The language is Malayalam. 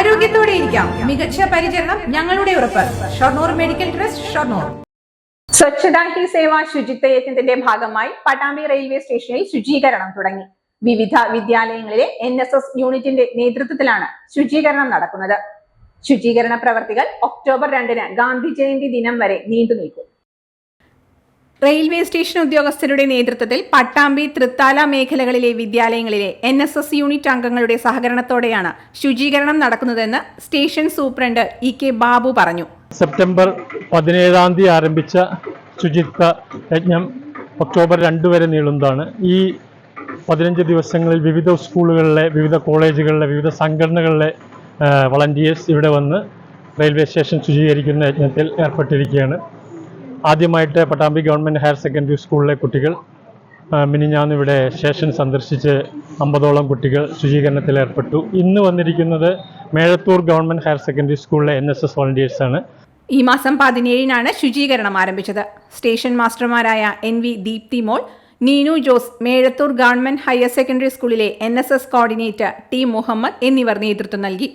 ആരോഗ്യത്തോടെ ഇരിക്കാം. മികച്ച പരിചരണം ഞങ്ങളുടെ ഉറപ്പ്. Shoranur medical trust Shoranur. സ്വച്ഛതാ ഹി സേവ ശുചിത്വ യജ്ഞത്തിന്റെ ഭാഗമായി പട്ടാമ്പി റെയിൽവേ സ്റ്റേഷനിൽ ശുചീകരണം തുടങ്ങി. വിവിധ വിദ്യാലയങ്ങളിലെ എൻ എസ് എസ് യൂണിറ്റിന്റെ നേതൃത്വത്തിലാണ് ശുചീകരണം നടക്കുന്നത്. ശുചീകരണ പ്രവർത്തികൾ ഒക്ടോബർ രണ്ടിന് ഗാന്ധി ജയന്തി ദിനം വരെ നീണ്ടു നിൽക്കും റെയിൽവേ സ്റ്റേഷൻ ഉദ്യോഗസ്ഥരുടെ നേതൃത്വത്തിൽ പട്ടാമ്പി തൃത്താല മേഖലകളിലെ വിദ്യാലയങ്ങളിലെ എൻ എസ് എസ് യൂണിറ്റ് അംഗങ്ങളുടെ സഹകരണത്തോടെയാണ് ശുചീകരണം നടക്കുന്നതെന്ന് station superintendent E K Babu പറഞ്ഞു. സെപ്റ്റംബർ പതിനേഴാം തീയതി ആരംഭിച്ച ശുചിത്വ യജ്ഞം ഒക്ടോബർ രണ്ട് വരെ നീളുന്നതാണ്. ഈ പതിനഞ്ച് ദിവസങ്ങളിൽ വിവിധ സ്കൂളുകളിലെ വിവിധ കോളേജുകളിലെ വിവിധ സംഘടനകളിലെ വളണ്ടിയേഴ്സ് ഇവിടെ വന്ന് റെയിൽവേ സ്റ്റേഷൻ ശുചീകരിക്കുന്ന യജ്ഞത്തിൽ ഏർപ്പെട്ടിരിക്കുകയാണ്. ആദ്യമായിട്ട് പട്ടാമ്പി ഗവൺമെന്റ് ഹയർ സെക്കൻഡറി സ്കൂളിലെ കുട്ടികൾ മിനി ഞാൻ ഇവിടെ സ്റ്റേഷൻ സന്ദർശിച്ച് അമ്പതോളം കുട്ടികൾ ശുചീകരണത്തിൽ ഏർപ്പെട്ടു. ഇന്ന് വന്നിരിക്കുന്നത് മേഴത്തൂർ ഗവൺമെന്റ് ഹയർ സെക്കൻഡറി സ്കൂളിലെ എൻ എസ് എസ് വോളണ്ടിയേഴ്സാണ് ഈ മാസം പതിനേഴിനാണ് ശുചീകരണം ആരംഭിച്ചത്. Station മാസ്റ്റർമാരായ N V Deepthi Mol Neenu Jose Mezhathur government higher secondary സ്കൂളിലെ N S S coordinator T Muhammad എന്നിവർ നേതൃത്വം നൽകി.